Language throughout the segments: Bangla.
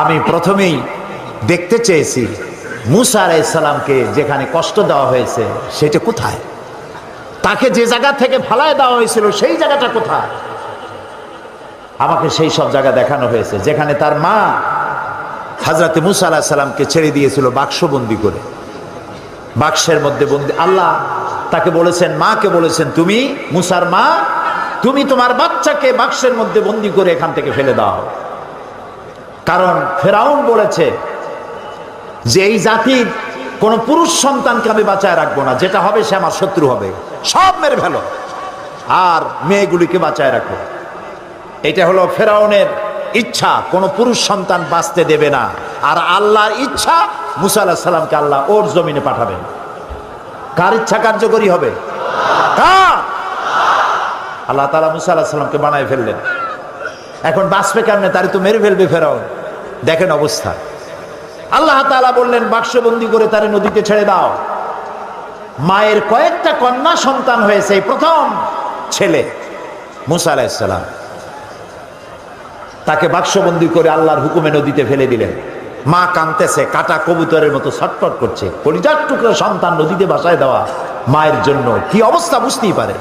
আমি প্রথমেই দেখতে চেয়েছি মুসা আলাইসালামকে যেখানে কষ্ট দেওয়া হয়েছে সেটা কোথায়? তাকে যে জায়গা থেকে ফালায় দেওয়া হয়েছিল সেই জায়গাটা কোথায়? আমাকে সেই সব জায়গা দেখানো হয়েছে, যেখানে তার মা হাজরাতে মুসা আলাহ সাল্লামকে ছেড়ে দিয়েছিল বাক্সবন্দি করে। বাক্সের মধ্যে বন্দি, আল্লাহ তাকে বলেছেন, মাকে বলেছেন, তুমি মুসার মা, তুমি তোমার বাচ্চাকে বাক্সের মধ্যে বন্দি করে এখান থেকে ফেলে দাও। কারণ ফেরাউন বলেছে যে এই জাতির কোন পুরুষ সন্তানকে আমি বাঁচায় রাখব না, যেটা হবে সে আমার শত্রু হবে। সব মেরে ফেলো। আর মেয়েগুলিকে বাঁচায় রাখো। এটা হলো ফেরাউনের ইচ্ছা, কোন পুরুষ সন্তান বাঁচতে দেবে না। আর আল্লাহর ইচ্ছা, মুসা আল্লাহ সাল্লামকে আল্লাহ ওর জমিনে পাঠাবেন। কার ইচ্ছা কার্যকরী হবে? আল্লাহ তালা মুসা আল্লাহ সাল্লামকে বানায় ফেললেন। এখন বাঁচবে কেমনে? তারে তো মেরে ফেলবে ফেরাউন। দেখেন অবস্থা। আল্লাহ তালা বললেন, বাক্সবন্দি করে তারে নদীতে ছেড়ে দাও। মায়ের কয়েকটা কন্যা সন্তান হয়েছে প্রথম ছেলে মুসা তাকে বাক্সবন্দি করে আল্লাহর হুকুমে নদীতে ফেলে দিলেন। মা কানতেছে কাটা কবুতরের মতো ছটফট করছে। পরিজার টুকরো সন্তান নদীতে বাসায় দেওয়া মায়ের জন্য। কি অবস্থা বুঝতেই পারে।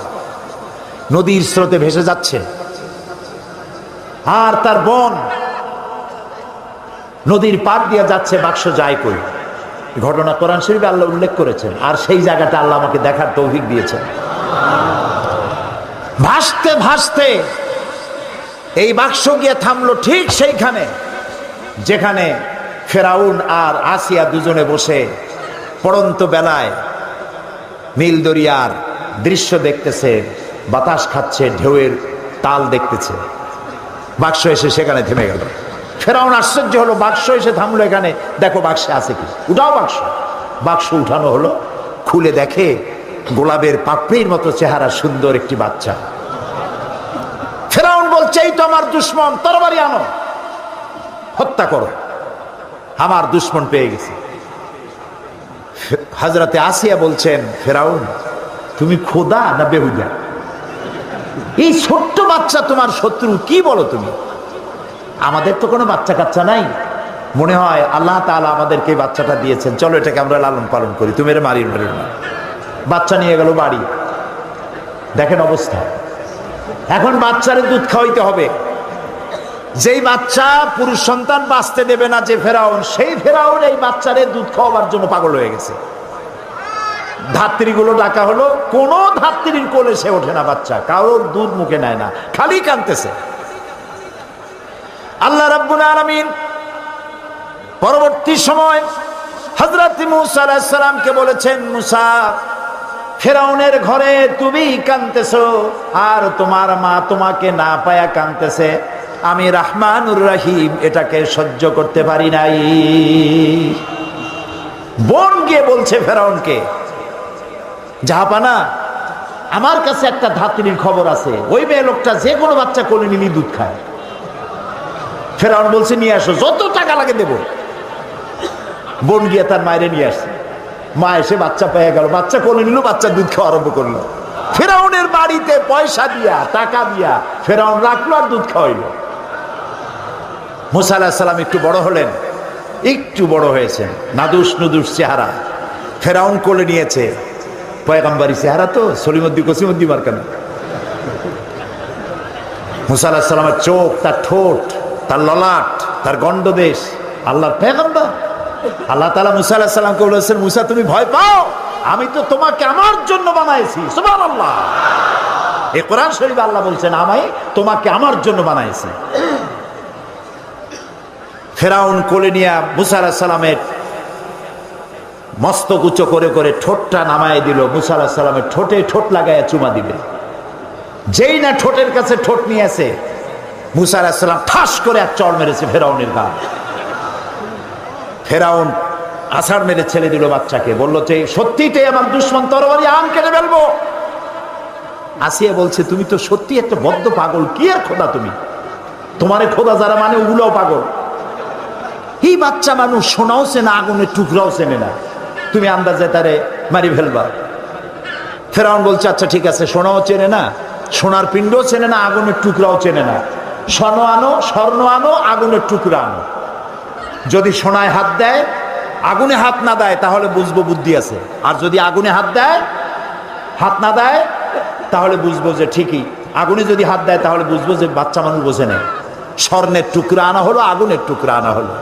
নদীর স্রোতে ভেসে যাচ্ছে। আর তার বোন নদীর পার দিয়ে যাচ্ছে বাক্স যায় কই? ঘটনা কোরআন শরীফে আল্লাহ উল্লেখ করেছেন। আর সেই জায়গাটা আল্লাহ আমাকে দেখার তৌফিক দিয়েছেন। ভাসতে ভাসতে এই বাক্স গিয়ে থামলো ঠিক সেইখানে, যেখানে ফেরাউন আর আসিয়া দুজনে বসে পড়ন্ত বেলায় নীল দরিয়ার দৃশ্য দেখতেছে, বাতাস খাচ্ছে, ঢেউয়ের তাল দেখতেছে। বাক্স এসে সেখানে থেমে গেল। ফেরাউন আশ্চর্য হলো, বাক্স এসে থামলো এখানে। দেখো বাক্সে আছে কি? উঠাও বাক্স। বাক্স উঠানো হলো, খুলে দেখে গোলাপের পাপড়ির মতো চেহারা, সুন্দর একটি বাচ্চা। ফেরাউন বলছে, এই তো আমার দুশ্মন, তরবারি আনো। হত্যা করো। আমার দুশ্মন পেয়ে গেছে। হাজরাতে আসিয়া বলছেন, ফেরাউন, তুমি খোদা না বেহুদা? এই ছোট্ট বাচ্চা তোমার শত্রু, কি বলো তুমি? আমাদের তো কোনো বাচ্চা কাচ্চা নাই। মনে হয় আল্লাহ তাআলা আমাদেরকে বাচ্চাটা দিয়েছেন। চলো এটাকে আমরা লালন পালন করি। তুমি এর মারি মারি না বাচ্চা নিয়ে গেল বাড়ি। দেখেন অবস্থা। এখন বাচ্চারে দুধ খাওয়াইতে হবে। যেই বাচ্চা পুরুষ সন্তান বাঁচতে দেবে না যে ফেরাউন, সেই ফেরাউন এই বাচ্চারে দুধ খাওয়াবার জন্য পাগল হয়ে গেছে। ধাত্রীগুলো ডাকা হলো, কোন ধাত্রীর কোলে সে ওঠে না বাচ্চা। কারোর দুধ মুখে নেয় না। খালি কানতেছে আল্লাহ রাব্বুল আলামিন পরবর্তী সময় হযরত মুসা আলাইহিস সালামকে বলেছেন, মুসা, ফেরাউনের ঘরে তুমি কানতেছো আর তোমার মা তোমাকে না পায়া কানতেছে আমি রাহমানুর রাহিম, এটাকে সহ্য করতে পারি নাই। বোন গিয়ে বলছে ফেরাউনকে জাহাপানা আমার কাছে একটা ধাত্রীর খবর আছে। ওই মেয়ে লোকটা যে কোনো বাচ্চা কোলে নিলি দুধ খায়। ফেরাউন বলছে, নিয়ে আসো, যত টাকা লাগে দেব। বোন গিয়ে তার মায়েরে নিয়ে আসছে। মা এসে বাচ্চা পেয়ে গেল, বাচ্চা কোলে নিল বাচ্চা দুধ খাওয়া আরম্ভ করল। ফেরাউনের বাড়িতে পয়সা দিয়া, টাকা দিয়া ফেরাউন রাখল আর দুধ খাওয়াইলো। মুসা আলাহ সাল্লাম একটু বড় হলেন, একটু বড় হয়েছেন, নাদুস নুদুস চেহারা। ফেরাউন কোলে নিয়েছে, পয়গাম্বারি চেহারা তো সলিমদ্দি কসিমদ্দি মার্কানা। মুসা আলাহ সাল্লামের চোখ, তার ঠোঁট তার ললাট, তার গণ্ডদেশ, আল্লাহর পেগম্বর। আল্লাহ তালা মুসা আলাহ সাল্লামকে বলেছেন, মুসা, তুমি ভয় পাও? আমি তো তোমাকে আমার জন্য বানাইছি। সুমান আল্লাহ এ কোরআন শরীফ আল্লাহ বলছেন, আমি তোমাকে আমার জন্য বানাইছি। ফেরাউন কোলে নিয়া মুসা আলাহ সাল্লামের মস্তক উঁচু করে করে ঠোঁটটা নামায় দিল। মুসা আলাহ সাল্লামের ঠোঁটে ঠোঁট লাগাইয়া চুমা দিবে। যেই না ঠোঁটের কাছে ঠোঁট নিয়ে আসে মুসা আলাহ সাল্লাম ঠাস করে এক চড় মেরেছে ফেরাউনের গা। ফেরাউন আষাঢ় মেরে ছেড়ে দিল বাচ্চাকে। বলল যে সত্যিতে আমার দুশ্মন তরবারি আম কেটে ফেলব? আসিয়া বলছে, তুমি তো সত্যি একটা বদ্ধ পাগল, কি আর খোদা তুমি? তোমারে খোদা যারা মানে ওগুলোও পাগল। এই বাচ্চা মানুষ সোনাও চেনে, আগুনের টুকরাও চেনে না। তুমি আন্দাজে তারে মারি ফেলবা। ফেরাউন বলছে আচ্ছা ঠিক আছে, সোনাও চেনে না, সোনার পিণ্ডও চেনে না, আগুনের টুকরাও চেনে না। স্বর্ণ আনো স্বর্ণ আনো, আগুনের টুকরা আনো। যদি সোনায় হাত দেয়, আগুনে হাত না দেয়, তাহলে বুঝব বুদ্ধি আছে। আর যদি আগুনে হাত দেয়, হাত না দেয়, তাহলে বুঝব যে ঠিকই। আগুনে যদি হাত দেয়, তাহলে বুঝব যে বাচ্চা মানুষ বোঝে নেয় স্বর্ণের টুকরা আনা হলো, আগুনের টুকরা আনা হলো।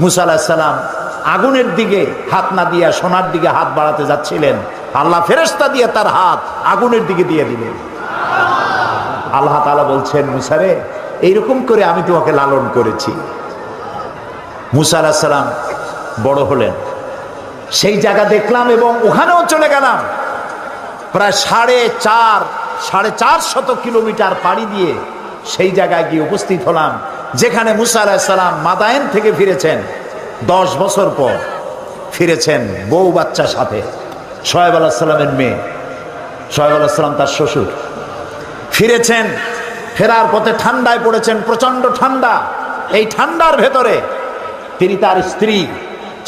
মুসা আলাহিসাল্লাম আগুনের দিকে হাত না দিয়া সোনার দিকে হাত বাড়াতে যাচ্ছিলেন। আল্লাহ ফেরেস্তা দিয়ে তার হাত আগুনের দিকে দিয়ে দিলেন। আল্লাহ তালা বলছেন মুসারে এইরকম করে আমি তোমাকে লালন করেছি। মুসা আলাহিসাল্লাম বড় হলেন। সেই জায়গা দেখলাম এবং ওখানেও চলে গেলাম। প্রায় সাড়ে চার সাড়ে চার শত কিলোমিটার পাড়ি দিয়ে সেই জায়গায় গিয়ে উপস্থিত হলাম, যেখানে মুসা আলাহিসাল্লাম মাদায়েন থেকে ফিরেছেন। দশ বছর পর ফিরেছেন বউ বাচ্চার সাথে সোহেব আল্লাহ সাল্লামের মেয়ে সোহেব আল্লাহ সাল্লাম তার শ্বশুর। ফিরেছেন ফেরার পথে ঠান্ডায় পড়েছেন প্রচণ্ড ঠান্ডা। এই ঠান্ডার ভেতরে তিনি তার স্ত্রী,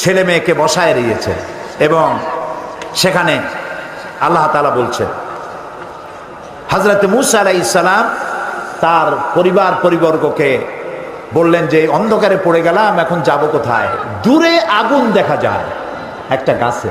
ছেলে মেয়েকে বসায় দিয়েছেন এবং সেখানে আল্লাহ তালা বলছেন হজরত মুসা আলাই ইসালাম তার পরিবার পরিবর্গকে বললেন যে, অন্ধকারে পড়ে গেলাম, এখন যাব কোথায়? দূরে আগুন দেখা যায়, একটা গাছে।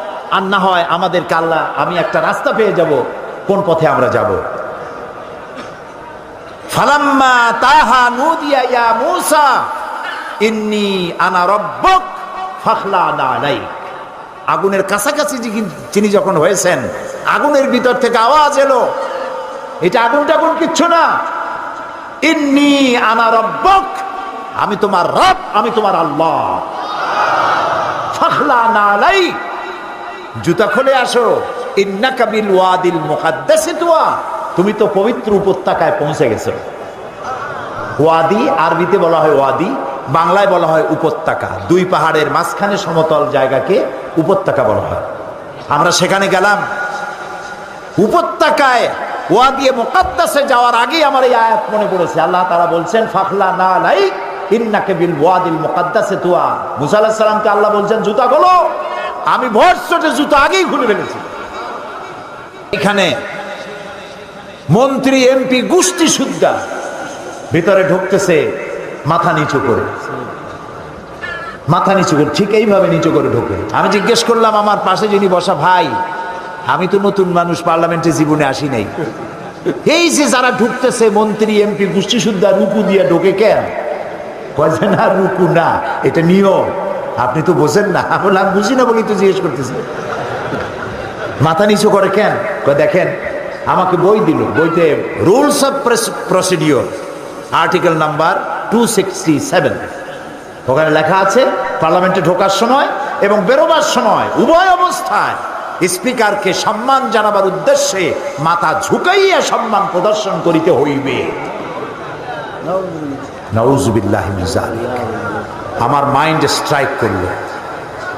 আর না হয় আমাদের কাল্লা, আমি একটা রাস্তা পেয়ে যাব, কোন পথে আমরা যাব? ফালাম্মা তাহা নুদিয়া ইয়া মূসা, ইন্নি আনা রব্বক ফাখলা না নাই আগুনের কাছাকাছি যিনি যখন হয়েছেন, আগুনের ভিতর থেকে আওয়াজ এলো। এটা আগুন টাগুন কিচ্ছু না। ইন্নি আনা রব্বক, আমি তোমার রব, আমি তোমার আল্লাহ। ফাখলা না আলাই জুতা খুলে আসো। ইন্না কাবিল ওয়াদিল মুকাদ্দাসে তুয়া। তুমি তো পবিত্র উপত্যকায় পৌঁছে গেছো। ওয়াদি, আরবিতে বলা হয় ওয়াদি, বাংলায় বলা হয় উপত্যকা। দুই পাহাড়ের মাঝখানে সমতল জায়গাকে উপত্যকা বলা হয়। আমরা সেখানে গেলাম। উপত্যকায় ওয়াদিয়ে মুকাদ্দাসে যাওয়ার আগেই আমার এই আয়াত মনে পড়েছে। আল্লাহ তারা বলছেন, ফাখলা না লাই ইন্নাকে বিল ওয়াদিল মুকাদ্দাসে তুয়া। মুসা আলাহিস সালামকে আল্লাহ বলছেন, জুতা গলো আমি ভরসটে জুতো আগেই খুলে ফেলেছি। এখানে মন্ত্রী, এমপি, গোষ্ঠী সুদ্ধা ভিতরে ঢুকতেছে মাথা নিচু করে। মাথা নিচু করে, ঠিক এইভাবে নিচু করে ঢোকে। আমি জিজ্ঞেস করলাম, আমার পাশে যিনি বসা ভাই, আমি তো নতুন মানুষ, পার্লামেন্টে জীবনে আসি নাই। এই যে যারা ঢুকতেছে, মন্ত্রী, এমপি, গোষ্ঠী সুদ্ধা রুকু দিয়ে ঢোকে কেন? না, রুকু না, এটা নিয়ম। আপনি তো বোঝেন না। বললাম বুঝি না বলেই তো জিজ্ঞেস করতেছি। মাথা নিচু করে কেন? দেখেন, আমাকে বই দিল। বইতে rules of procedure article number two sixty seven ওখানে লেখা আছে পার্লামেন্টে ঢোকার সময় এবং বেরোবার সময়, উভয় অবস্থায় স্পিকারকে সম্মান জানাবার উদ্দেশ্যে মাথা ঝুঁকাইয়া সম্মান প্রদর্শন করিতে হইবে। আমার মাইন্ড স্ট্রাইক করল।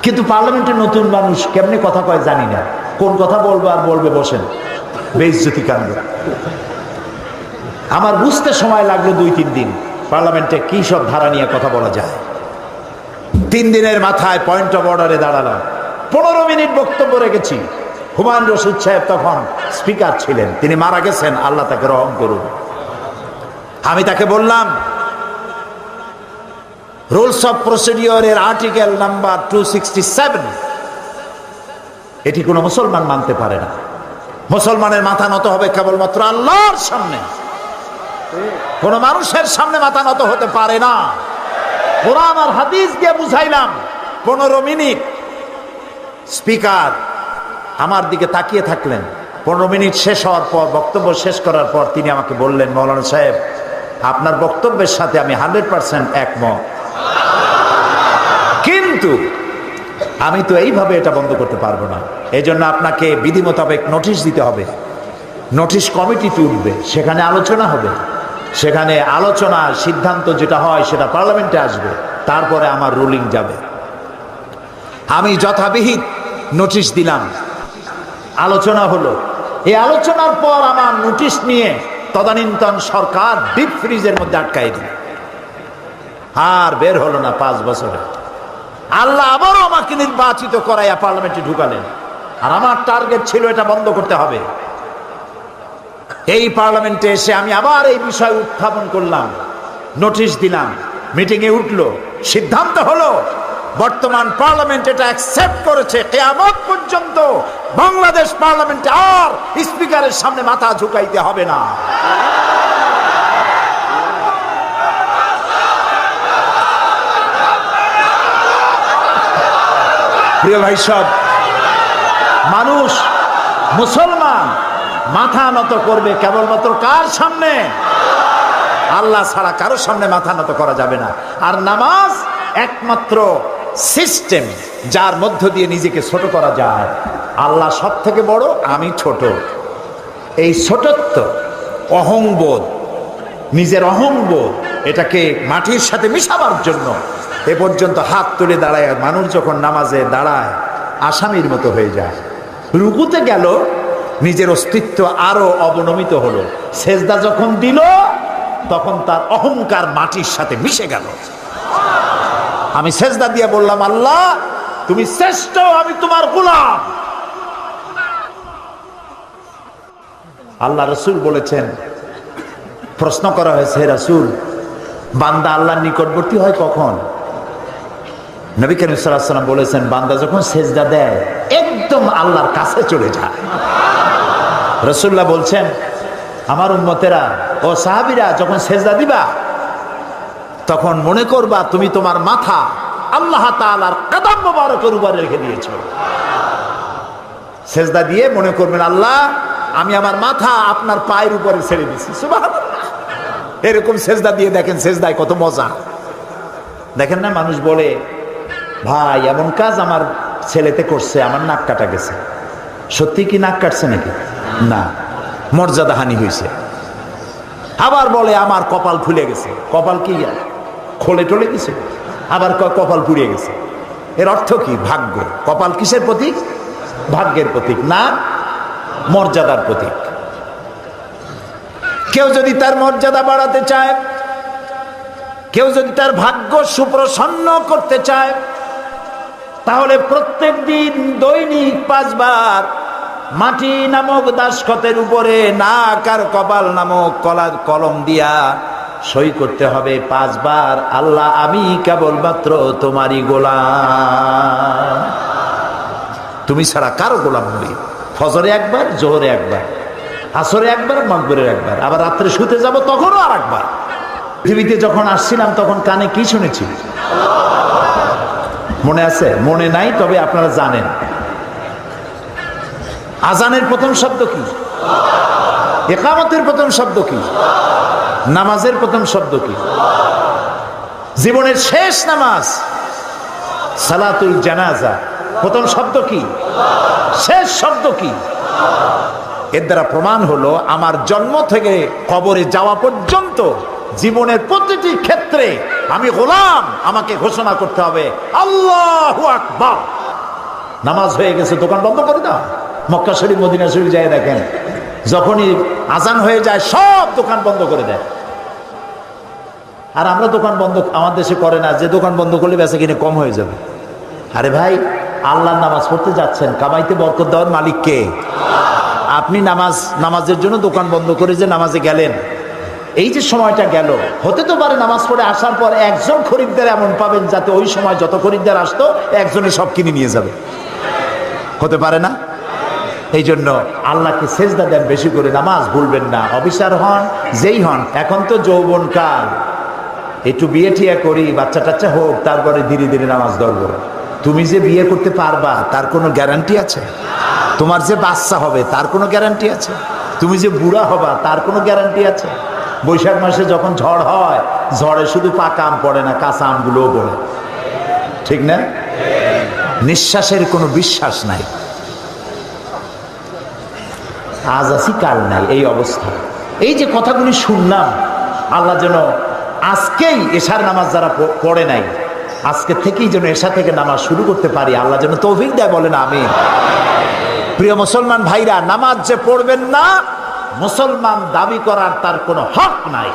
কিন্তু পার্লামেন্টের নতুন মানুষ কেমনে কথা কয় জানি না। কোন কথা বলবে আর বলবে বসেন। বেইজ্জতি কাণ্ড। আমার বুঝতে সময় লাগল দুই, তিন দিন। পার্লামেন্টে কি সব ধারা নিয়ে কথা বলা যায়। তিন দিনের মাথায় পয়েন্ট অফ অর্ডারে দাঁড়ালাম। পনেরো মিনিট বক্তব্য রেখেছি। হুমায়ুন রশিদ সাহেব তখন স্পিকার ছিলেন। তিনি মারা গেছেন। আল্লাহ তাকে রহম করুন। আমি তাকে বললাম রুলস অফ প্রসিডিওরের আর্টিকেল নাম্বার টু এটি কোনো মুসলমান মানতে পারে না। মুসলমানের মাথা নত হবে কেবলমাত্র আল্লাহর সামনে। কোন মানুষের সামনে মাথা নত হতে পারে না। কোরআন আর হাদিস দিয়ে বুঝাইলাম, পনেরো মিনিট। স্পিকার, আমার দিকে তাকিয়ে থাকলেন। পনেরো মিনিট শেষ হওয়ার পর, বক্তব্য শেষ করার পর তিনি আমাকে বললেন, মৌলানা সাহেব, আপনার বক্তব্যের সাথে আমি হান্ড্রেড পার্সেন্ট একমত। কিন্তু আমি তো এইভাবে এটা বন্ধ করতে পারব না। এই জন্য আপনাকে বিধি মোতাবেক নোটিশ দিতে হবে। নোটিশ কমিটিতে উঠবে। সেখানে আলোচনা হবে। সেখানে আলোচনা, সিদ্ধান্ত যেটা হয় সেটা পার্লামেন্টে আসবে। তারপরে আমার রুলিং যাবে। আমি যথাবিহিত নোটিশ দিলাম। আলোচনা হলো। এই আলোচনার পর আমার নোটিশ নিয়ে তদানীন্তন সরকার ডিপ ফ্রিজের মধ্যে আটকাই দিল। আর বের হলো না পাঁচ বছরে। আল্লাহ আবারও আমাকে নির্বাচিত করাইয়া পার্লামেন্টে ঢুকালেন। আর আমার টার্গেট ছিল এটা বন্ধ করতে হবে। এই পার্লামেন্টে এসে আমি আবার এই বিষয় উত্থাপন করলাম, নোটিশ দিলাম, মিটিংয়ে উঠল, সিদ্ধান্ত হলো, বর্তমান পার্লামেন্ট এটা অ্যাকসেপ্ট করেছে, কেয়ামত পর্যন্ত বাংলাদেশ পার্লামেন্টে আর স্পিকারের সামনে মাথা ঝুঁকাইতে হবে না। প্রিয় ভাই সব, মানুষ, মুসলমান, মাথা নত করবে কেবলমাত্র কার সামনে? আল্লাহ ছাড়া কারোর সামনে মাথা নত করা যাবে না। আর নামাজ একমাত্র সিস্টেম যার মধ্য দিয়ে নিজেকে ছোট করা যায়। আল্লাহ সব থেকে বড়, আমি ছোট। এই ছোটত্ব, অহংবোধ, নিজের অহংবোধ এটাকে মাটির সাথে মিশাবার জন্য এ পর্যন্ত হাত তুলে দাঁড়ায় মানুষ যখন নামাজে দাঁড়ায়, আসামির মতো হয়ে যায়। রুকুতে গেল, নিজের অস্তিত্ব আরও অবনমিত হলো। সেজদা যখন দিল, তখন তার অহংকার মাটির সাথে মিশে গেল। আমি সেজদা দিয়ে বললাম, আল্লাহ, তুমি শ্রেষ্ঠ, আমি তোমার গোলাম। আল্লাহ রসুল বলেছেন, প্রশ্ন করা হয়েছে রাসুল বান্দা আল্লাহর নিকটবর্তী হয় কখন? নবী করিম সাল্লাম বলেছেন, বান্দা যখন সেজদা দেয়, একদম আল্লাহর কাছে চলে যায়। রসুল্লাহ বলছেন, আমার উন্মতেরা ও সাহাবিরা, যখন সেজদা দিবা, তখন মনে করবা তুমি তোমার মাথা আল্লাহ তালার কাদাম মোবারকের উপরে রেখে দিয়েছ। সেজদা দিয়ে মনে করবেন, আল্লাহ, আমি আমার মাথা আপনার পায়ের উপরে ছেড়ে দিছি সুবহানাল্লাহ। এরকম সেজদা দিয়ে দেখেন সেজদায় কত মজা। দেখেন না, মানুষ বলে, ভাই, এমন কাজ আমার ছেলেতে করছে, আমার নাক কাটা গেছে। সত্যি কি নাক কাটছে নাকি? না, মর্যাদা হানি হয়েছে। আবার বলে, আমার কপাল খুলে গেছে। কপাল কি? খোলে টলে গেছে। আবার কপাল পুড়িয়ে গেছে। এর অর্থ কি? ভাগ্য। কপাল কিসের প্রতীক? ভাগ্যের প্রতীক। না, মর্যাদার প্রতীক। কেউ যদি তার মর্যাদা বাড়াতে চায়, কেউ যদি তার ভাগ্য সুপ্রসন্ন করতে চায়, তাহলে প্রত্যেক দিন দৈনিক পাঁচবার মাটি নামক দাসখতের উপরে নাক আর কপাল নামক কলা কলম দিয়া সই করতে হবে পাঁচবার। আল্লাহ, আমি কেবলমাত্র তোমারই গোলাম। তুমি ছাড়া কারও গোলাম নই। ফজরে একবার, জোহরে একবার। আসরে একবার মকবরের একবার, আবার রাত্রে শুতে যাব তখনও আর একবার পৃথিবীতে যখন আসছিলাম তখন কানে কি শুনেছি? মনে আছে? মনে নাই, তবে আপনারা জানেন। আজানের প্রথম শব্দ কি? একামতের প্রথম শব্দ কি? নামাজের প্রথম শব্দ কি? জীবনের শেষ নামাজ, সালাতুল জানাজা, প্রথম শব্দ কি? শেষ শব্দ কি? এর দ্বারা প্রমাণ হলো আমার জন্ম থেকে কবরে যাওয়া পর্যন্ত জীবনের প্রতিটি ক্ষেত্রে আমি গোলাম, আমাকে ঘোষণা করতে হবে, আল্লাহ আকবার। নামাজ হয়ে গেছে, দোকান বন্ধ করে দাও। মক্কা শরীফ, মদিনা শরীফ যায় দেখেন। যখনই আজান হয়ে যায়, সব দোকান বন্ধ করে দেয়। আর আমরা দোকান বন্ধ আমার দেশে করে না, যে দোকান বন্ধ করলে বেচা কিনে কম হয়ে যাবে। আরে ভাই, আল্লাহর নামাজ পড়তে যাচ্ছেন, কামাইতে বরকত দেওয়ার মালিক কে? আপনি নামাজ, নামাজের জন্য দোকান বন্ধ করে যে নামাজে গেলেন। এই যে সময়টা গেল, হতে তো পারে নামাজ পড়ে আসার পর একজন খরিদ্দার এমন পাবেন যাতে ওই সময় যত খরিদ্দার আসতো, একজনে সব কিনে নিয়ে যাবে। হতে পারে না? এই জন্য আল্লাহকে সেজদা দেন বেশি করে, নামাজ ভুলবেন না। অফিসার হন, যেই হন, এখন তো যৌবন কাল। একটু বিয়ে ঠিয়া করি বাচ্চা টাচ্চা হোক, তারপরে ধীরে ধীরে নামাজ ধরবো। তুমি যে বিয়ে করতে পারবা, তার কোনো গ্যারান্টি আছে? তোমার যে বাচ্চা হবে, তার কোনো গ্যারান্টি আছে? তুমি যে বুড়া হবা, তার কোনো গ্যারান্টি আছে? বৈশাখ মাসে যখন ঝড় হয়, ঝড়ে শুধু পাকা আম পড়ে না, কাঁচা আমগুলোও পড়ে। ঠিক না? নিঃশ্বাসের কোনো বিশ্বাস নাই। আজ আছি, কাল নাই, এই অবস্থা। এই যে কথাগুলি শুনলাম, আল্লাহ যেন আজকেই এশার নামাজ যারা পড়ে নাই আজকে থেকেই যেন এসা থেকে নামাজ শুরু করতে পারি। আল্লাহ যেন তৌফিক দেয়, বলেন আমি প্রিয় মুসলমান ভাইরা, নামাজ যে পড়বেন না, মুসলমান দাবি করার তার কোনো হক নাই।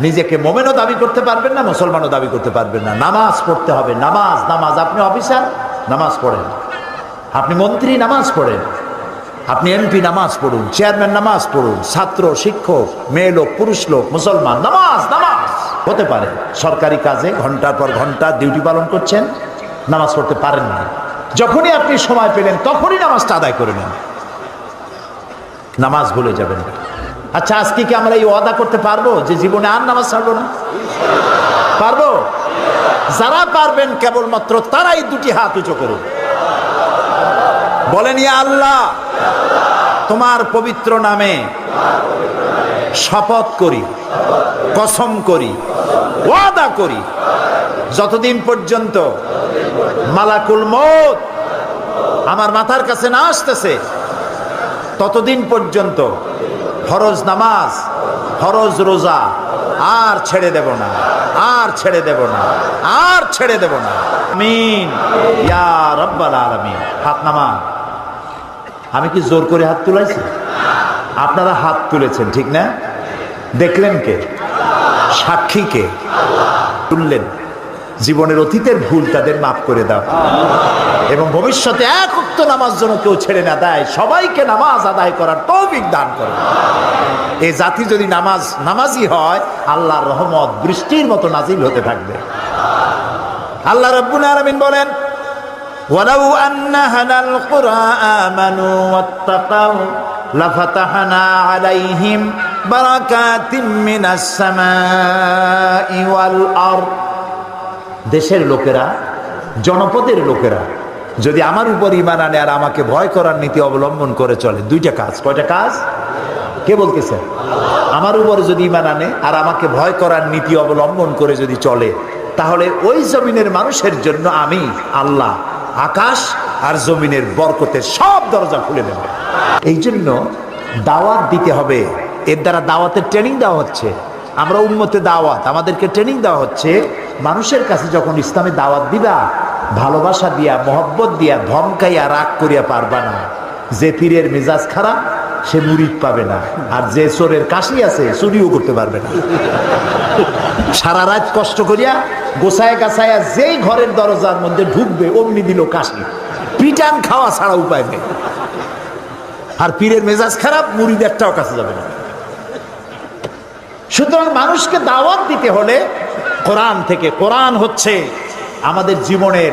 নিজেকে মোমেনও দাবি করতে পারবেন না, মুসলমানও দাবি করতে পারবেন না। নামাজ পড়তে হবে, নামাজ নামাজ। আপনি অফিসার, নামাজ পড়েন। আপনি মন্ত্রী, নামাজ পড়েন। আপনি এমপি নামাজ পড়ুন চেয়ারম্যান নামাজ পড়ুন, ছাত্র, শিক্ষক, মেয়ে লোক, পুরুষ লোক, মুসলমান, নামাজ নামাজ। হতে পারে, সরকারি কাজে ঘণ্টার পর ঘণ্টা ডিউটি পালন করছেন, নামাজ পড়তে পারেন না। যখনই আপনি সময় পেলেন, তখনই নামাজটা আদায় করে নেন। নামাজ ভুলে যাবেন। আচ্ছা আজকে কি আমরা এই ওয়াদা করতে পারব যে জীবনে আর নামাজ ছাড়বো না? পারব? যারা পারবেন, কেবলমাত্র তারাই দুটি হাত উঁচু করুন। বলেন, ইয়া আল্লাহ, তোমার পবিত্র নামে শপথ করি, কসম করি, ওয়াদা করি, যতদিন পর্যন্ত মালাকুল মত আমার মাথার কাছে না আসতেছে, ততদিন পর্যন্ত ফরজ নামাজ, ফরজ রোজা আর ছেড়ে দেব না, আর ছেড়ে দেব না, আর ছেড়ে দেব না। আমিন। ইয়া রব্বাল আলামিন। হাত নামা আমি কি জোর করে হাত তুলাইছি? আপনারা হাত তুলেছেন, ঠিক না? দেখলেন কে? সাক্ষী কে? তুললেন। জীবনের অতীতের ভুল তাদের মাফ করে দাও। এবং ভবিষ্যতে এক উক্ত নামাজ জন্য কেউ ছেড়ে না দেয়, সবাইকে নামাজ আদায় করার তৌফিক দান করে এই জাতি যদি নামাজ, নামাজি হয়, আল্লাহর রহমত বৃষ্টির মতো নাজিল হতে থাকবে। আল্লাহ রব্বুল আলামিন বলেন ولو أن أهل القرى آمنوا واتقوا لفتحنا عليهم بركات من السماء والأرض দেশের লোকেরা জনপদের লোকেরা যদি আমার উপর ইমান আনে আর আমাকে ভয় করার নীতি অবলম্বন করে চলে দুইটা কাজ কয়টা কাজ কে বলতেছে আমার উপরে যদি ইমান আনে আর আমাকে ভয় করার নীতি অবলম্বন করে যদি চলে তাহলে ওই জমিনের মানুষের জন্য আমি আল্লাহ আকাশ আর জমিনের বরকতের সব দরজা খুলে দেবে। এই জন্য দাওয়াত দিতে হবে। এর দ্বারা দাওয়াতের ট্রেনিং দেওয়া হচ্ছে। আমরা উন্মতে দাওয়াত, আমাদেরকে ট্রেনিং দেওয়া হচ্ছে। মানুষের কাছে যখন ইসলামে দাওয়াত দিবা, ভালোবাসা দিয়া, মহব্বত দিয়া, ধমকাইয়া, রাগ করিয়া পারবা না। যে পীরের মেজাজ খারাপ সে মুরিদ পাবে না। আর যে চোরের কাশি আছে, চুরিও করতে পারবে না। সারা রাত কষ্ট করিয়া গোসায় গাছায়া যেই ঘরের দরজার মধ্যে ঢুকবে, অমনি দিল কাশি। পিটান খাওয়া ছাড়া উপায় নেই। আর পীরের মেজাজ খারাপ মুড়িদ একটাও কাছে যাবে না। সুতরাং মানুষকে দাওয়াত দিতে হলে কোরআন থেকে, কোরআন হচ্ছে আমাদের জীবনের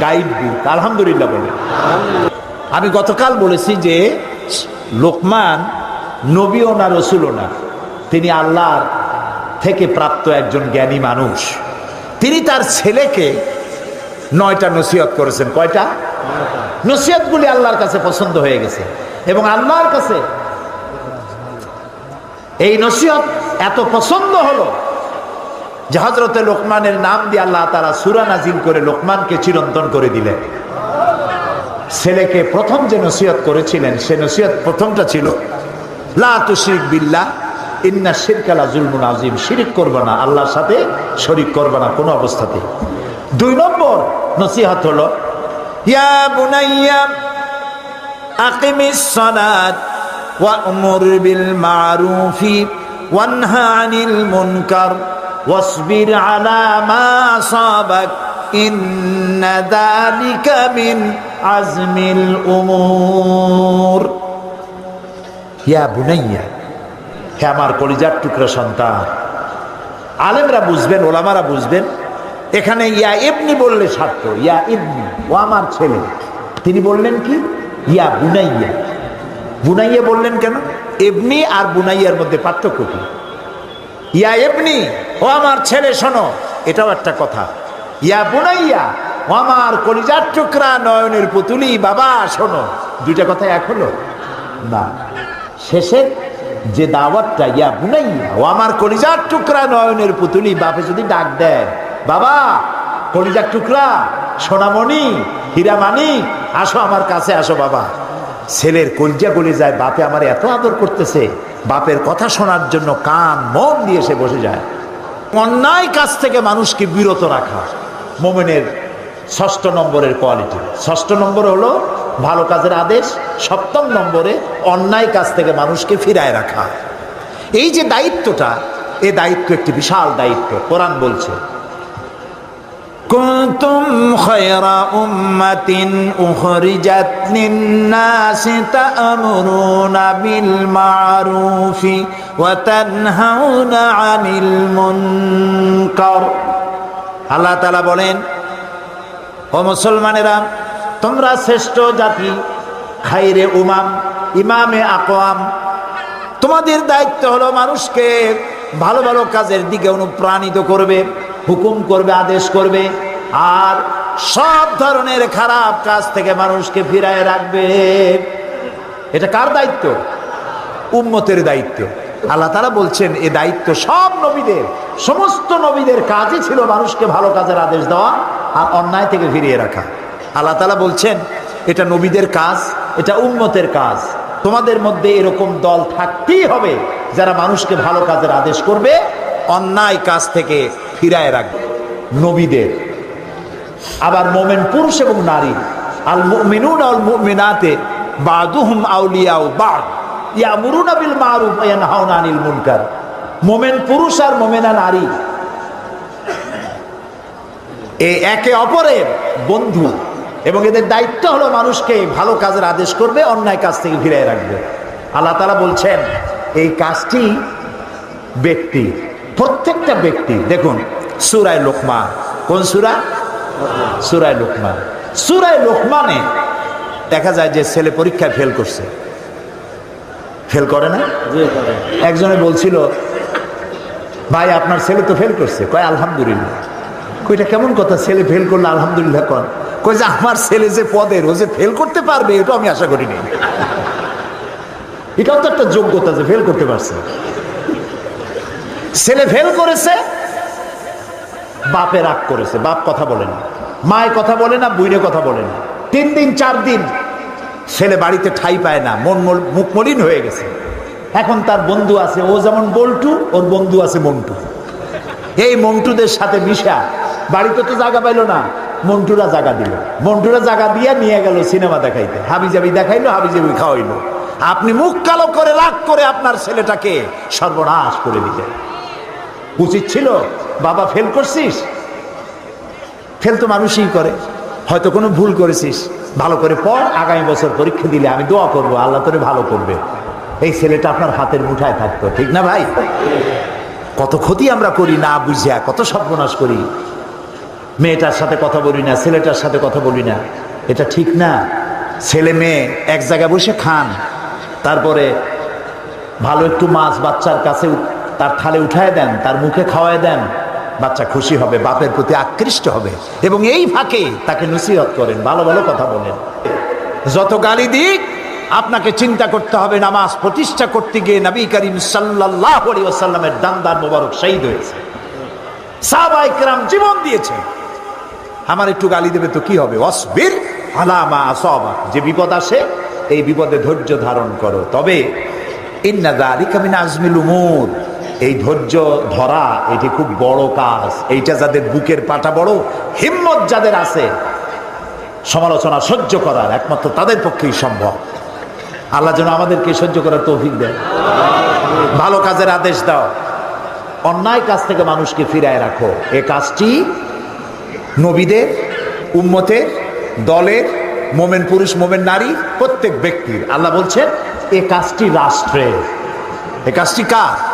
গাইড বুক। আলহামদুলিল্লাহ বলে। আমি গতকাল বলেছি যে লোকমান নবীও না রসুলও না। তিনি আল্লাহর থেকে প্রাপ্ত একজন জ্ঞানী মানুষ। তিনি তার ছেলেকে নয়টা নসিহত করেছেন। কয়টা? নসিহতগুলি আল্লাহর কাছে পছন্দ হয়ে গেছে। এবং আল্লাহর কাছে এই নসিহত এত পছন্দ হলো যে হজরতে লোকমানের নাম দিয়ে আল্লাহ তারা সুরা নাজিল করে লোকমানকে চিরন্তন করে দিলেন। ছেলেকে প্রথম যে নসিহত করেছিলেন, সে নসিহত প্রথমটা ছিল, লা তুশরিক বিল্লাহ, ইন্না শিরকালা জুলমুন আজিম শিরিক করবে না, আল্লাহর সাথে শরিক করবে না কোনো অবস্থাতে। দুই নম্বর নসিহত হলো, ইয়া বুনাইয়া আকিমিস সালাত বিল মারুফি ওয়ানহা আনিল মুনকার, ওয়াসবির আলা মা আমার কলিজার টুকরা সন্তান, আলেমরা বুঝবেন, ওলামারা বুঝবেন, এখানে ইয়া ইবনি বললে স্বার্থ ইয়া ইবনি, ও আমার ছেলে। তিনি বললেন কি? ইয়া বুনাইয়া। বুনাইয়া বললেন কেন? এমনি আর বুনাইয়ার মধ্যে পার্থক্য কি? ইয়া এমনি ও আমার ছেলে, শোনো, এটাও একটা কথা। ইয়া বুনাইয়া, আমার কলিজার টুকরা নয়নের পুতুলি, বাবা, শোনো, দুইটা কথা এক হলো? না। শেষের যে দাওয়াতটা, ইয়া বুনাইয়া, ও আমার কলিজার টুকরা নয়নের পুতুলি, বাপে যদি ডাক দেয়, বাবা, কলিজার টুকরা, সোনামণি হীরামানি আসো আমার কাছে, আসো বাবা। ছেলের কলজা গলে যায়, বাপে আমার এত আদর করতেছে, বাপের কথা শোনার জন্য কান, মন দিয়ে সে বসে যায়। অন্যায় কাছ থেকে মানুষকে বিরত রাখা। মোমেনের ষষ্ঠ নম্বরের কোয়ালিটি ষষ্ঠ নম্বর হলো ভালো কাজের আদেশ সপ্তম নম্বরে অন্যায় কাজ থেকে মানুষকে ফিরায় রাখা এই যে দায়িত্বটা এ দায়িত্ব একটি বিশাল দায়িত্ব কোরআন বলছে كنتم خير أمة أخرجت للناس تأمرون بالمعروف وتنهون عن المنكر আল্লাহ তালা বলেন, ও মুসলমানেরা, তোমরা শ্রেষ্ঠ জাতি, খাইরে উমাম, ইমামে আকোয়াম তোমাদের দায়িত্ব হলো মানুষকে ভালো ভালো কাজের দিকে অনুপ্রাণিত করবে, হুকুম করবে, আদেশ করবে, আর সব ধরনের খারাপ কাজ থেকে মানুষকে ফিরায় রাখবে। এটা কার দায়িত্ব? উম্মতের দায়িত্ব। আল্লাহ তারা বলছেন, এ দায়িত্ব সব নবীদের, সমস্ত নবীদের কাজই ছিল মানুষকে ভালো কাজের আদেশ দেওয়া আর অন্যায় থেকে ফিরিয়ে রাখা। আল্লাহ তালা বলছেন, এটা নবীদের কাজ, এটা উম্মতের কাজ। তোমাদের মধ্যে এরকম দল থাকতেই হবে যারা মানুষকে ভালো কাজের আদেশ করবে, অন্যায় কাজ থেকে ফিরায় রাখবে। নবীদের। আবার মোমেন পুরুষ এবং নারী। আল মুমিনুন আল মুমিনাতে বাদুহুম আউলিয়াউ বাদ। মারুফ ইয়ানহাউনা আনিল মুনকার। মোমেন পুরুষ আর মোমেনা নারী। এই একে অপরের বন্ধু এবং এদের দায়িত্ব হলো মানুষকে ভালো কাজের আদেশ করবে, অন্যায় কাজ থেকে ফিরিয়ে রাখবে। আল্লাহ তালা বলছেন, এই কাজটি ব্যক্তি, প্রত্যেকটা ব্যক্তি, দেখুন, সুরায় লোকমা কোন সুরা? সুরায় লোকমান। সুরায় লোকমানে দেখা যায় যে ছেলে পরীক্ষায় ফেল করছে। ফেল করে না? একজনে বলছিল ভাই আপনার ছেলে তো ফেল করছে। কয় আলহামদুলিল্লাহ। কইটা কেমন কথা? ছেলে ফেল করলে আলহামদুলিল্লাহ কন। কই যে আমার ছেলে যে পদের ও যে ফেল করতে পারবে এটা আমি আশা করিনি। এটাও তো একটা যোগ্যতা যে ফেল করতে পারছে। ছেলে ফেল করেছে বাপে রাগ করেছে বাপ কথা বলে না মায় কথা বলে না বুইরে কথা বলে না। তিন দিন চার দিন ছেলে বাড়িতে ঠাই পায় না, মন মুখ মলিন হয়ে গেছে। এখন তার বন্ধু আছে, ও যেমন বল্টু, ওর বন্ধু আছে মন্টু। এই মন্টুদের সাথে মিশা, বাড়িতে তো জায়গা পাইলো না, মন্টুরা জায়গা দিল। মন্টুরা জায়গা দিয়ে নিয়ে গেল সিনেমা দেখাইতে। হাবি হাবিজাবি দেখাইলো হাবি হাবিজাবি খাওয়াইলো। আপনি মুখ কালো করে, রাগ করে আপনার ছেলেটাকে সর্বনাশ করে দিলেন। উচিত ছিল, বাবা ফেল করছিস? ফেল তো মানুষই করে। হয়তো কোনো ভুল করেছিস, ভালো করে পড়, আগামী বছর পরীক্ষা দিলে আমি দোয়া করব, আল্লাহ তোরে ভালো করবে। এই ছেলেটা আপনার হাতের মুঠায় থাকতো, ঠিক না ভাই? কত ক্ষতি আমরা করি না বুঝিয়া কত সর্বনাশ করি। মেয়েটার সাথে কথা বলি না, ছেলেটার সাথে কথা বলি না। এটা ঠিক না। ছেলে মেয়ে এক জায়গায় বসে খান, তারপরে ভালো একটু মাছ বাচ্চার কাছে তার থালে উঠায় দেন, তার মুখে খাওয়ায় দেন। বাচ্চা খুশি হবে, বাপের প্রতি আকৃষ্ট হবে। এবং এই ফাঁকে তাকে নসিহত করেন, ভালো ভালো কথা বলেন। যত গালি দিক, আপনাকে চিন্তা করতে হবে, নামাজ প্রতিষ্ঠা করতে গিয়ে নবী করিম সাল্লাহ সাল্লামের দান্দার মোবারক শহীদ হয়েছে। সাহবাইকরাম জীবন দিয়েছে। আমার একটু গালি দেবে তো কি হবে? অসবির আলামা আসবা যে বিপদ আসে, এই বিপদে ধৈর্য ধারণ করো। তবে ইন্না দালিকা মিন আজমিল উমুর। এই ধৈর্য ধরা, এটি খুব বড় কাজ। এইটা যাদের বুকের পাটা বড়, হিম্মত যাদের আছে, সমালোচনা সহ্য করার একমাত্র তাদের পক্ষেই সম্ভব। আল্লাহ যেন আমাদেরকে সহ্য করার তৌফিক দেয় ভালো কাজের আদেশ দাও। অন্যায় কাজ থেকে মানুষকে ফিরায় রাখো। এ কাজটি নবীদের, উম্মতের, দলের, মোমেন পুরুষ, মোমেন নারী, প্রত্যেক ব্যক্তির। আল্লাহ বলছেন, এ কাজটি রাষ্ট্রের। এ কাজটি কার?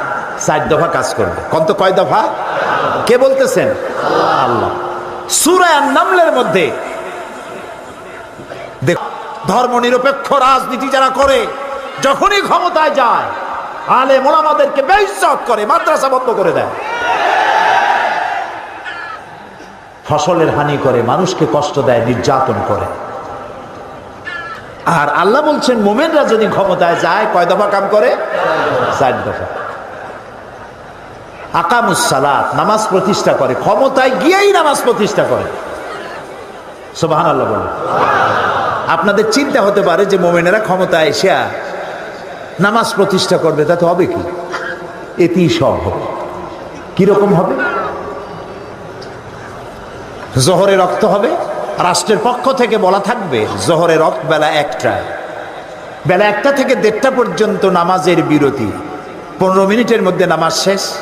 চার দফা কাজ করবে। কত কয় দফা? কে বলতেছেন? আল্লাহ। সুরায় নামলের মধ্যে দেখ ধর্ম নিরপেক্ষ রাজনীতি যারা করে, যখনই ক্ষমতায় যায় আলে মোলামাদেরকে বেইজ্জত করে, মাদ্রাসা বন্ধ করে দেয়। ফসলের হানি করে, মানুষকে কষ্ট দেয়, নির্যাতন করে। আর আল্লাহ বলছেন, মোমেনরা যদি ক্ষমতায় যায়, কয় দফা কাম করে? চার দফা। আকামুসালাত নামাজ প্রতিষ্ঠা করে। ক্ষমতায় গিয়েই নামাজ প্রতিষ্ঠা করে। বলে আপনাদের চিন্তা হতে পারে যে মোমেনেরা ক্ষমতায় এসে নামাজ প্রতিষ্ঠা করবে, তাতে হবে কি? এতেই সব হবে। কীরকম হবে? জোহরে রক্ত হবে, রাষ্ট্রের পক্ষ থেকে বলা থাকবে, জোহরে রক্ত বেলা একটা বেলা একটা থেকে দেড়টা পর্যন্ত নামাজের বিরতি। পনেরো মিনিটের মধ্যে নামাজ শেষ।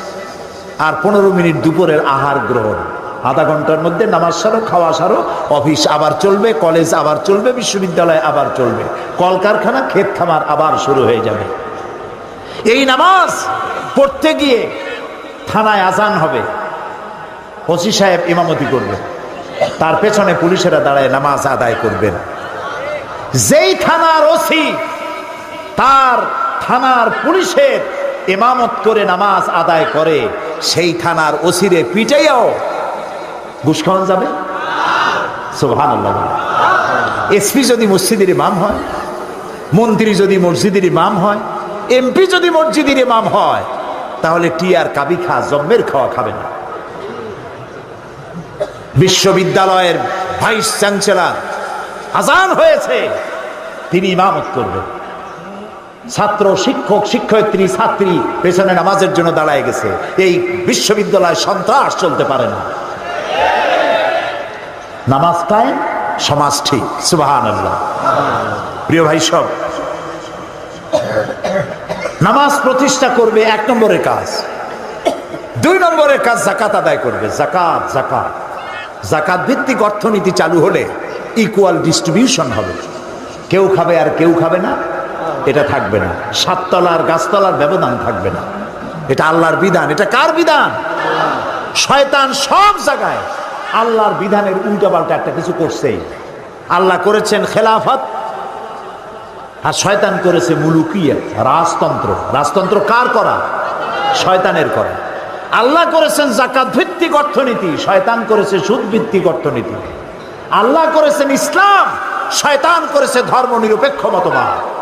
আর পনেরো মিনিট দুপুরের আহার গ্রহণ। আধা ঘণ্টার মধ্যে নামাজ সারো, খাওয়া সারো, অফিস আবার চলবে, কলেজ আবার চলবে, বিশ্ববিদ্যালয় আবার চলবে। কলকারখানা, ক্ষেত খামার আবার শুরু হয়ে যাবে। এই নামাজ পড়তে গিয়ে থানায় আজান হবে। ওসি সাহেব ইমামতি করবে। তার পেছনে পুলিশেরা দাঁড়ায় নামাজ আদায় করবেন। যেই থানার ওসি, তার থানার পুলিশের ইমামত করে নামাজ আদায় করে সেই থানার ওসিরে পিটাইয়াও ঘুষ খাওয়ান যাবে? এসপি যদি মসজিদের ইমাম হয়, মন্ত্রী যদি মসজিদের ইমাম হয়, এমপি যদি মসজিদের ইমাম হয়, তাহলে টিয়ার কাবি খা জম্মের খাওয়া খাবে না। বিশ্ববিদ্যালয়ের ভাইস চ্যান্সেলর আজান হয়েছে, তিনি ইমামত করবেন। ছাত্র, শিক্ষক, শিক্ষয়িত্রী, ছাত্রী পেছনে নামাজের জন্য দাঁড়ায় গেছে। এই বিশ্ববিদ্যালয় সন্ত্রাস চলতে পারে না। নামাজ কায়েম, সমাজ ঠিক। সুবাহান প্রিয় ভাই সব, নামাজ প্রতিষ্ঠা করবে এক নম্বরের কাজ। দুই নম্বরের কাজ জাকাত আদায় করবে। জাকাত জাকাত জাকাত ভিত্তিক অর্থনীতি চালু হলে ইকুয়াল ডিস্ট্রিবিউশন হবে। কেউ খাবে আর কেউ খাবে না। এটা থাকবে না। সাততলার গাছতলার ব্যবধান থাকবে না। এটা আল্লাহর বিধান। এটা কার বিধান? শয়তান সব জায়গায় আল্লাহর বিধানের উল্টাপাল্টা একটা কিছু করছেই। আল্লাহ করেছেন খেলাফত আর শয়তান করেছে মুলুকিয়া রাজতন্ত্র। রাজতন্ত্র কার করা? শয়তানের করা। আল্লাহ করেছেন জাকাত ভিত্তিক অর্থনীতি, শয়তান করেছে সুদ ভিত্তিক অর্থনীতি। আল্লাহ করেছেন ইসলাম, শয়তান করেছে ধর্ম নিরপেক্ষ মতবাদ।